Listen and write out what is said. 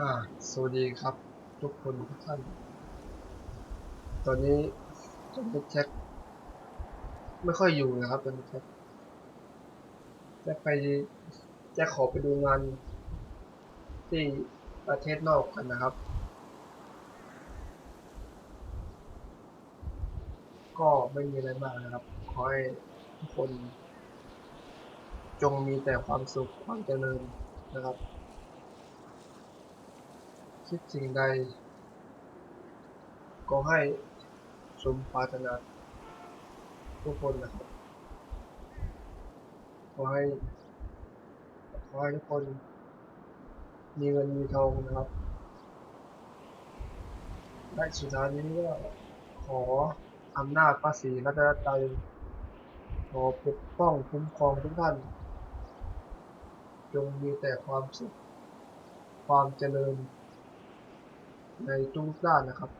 อ่าสวัสดีครับ ทุกคนทุกท่าน ตอนนี้ตอนนี้แจ็คไม่ค่อยอยู่นะครับตอนนี้แจ็คแจ็คไปแจ็คขอไปดูงานที่ประเทศนอกกันนะครับ ก็ไม่มีอะไรมากนะครับ ขอให้ทุกคน จงมีแต่ความสุขความเจริญนะครับ คิดสิ่งใด ก็ให้สมปรารถนาทุกคนนะครับขอให้ขอให้ทุกคนมีเงินมีทองนะครับ และสุดท้ายนี้ก็ขออำนาจพระศรีรัตนตรัยขอปกป้องคุ้มครองทุกท่าน จงมีแต่ความสุขความเจริญ ในตู้ด้านนะครับ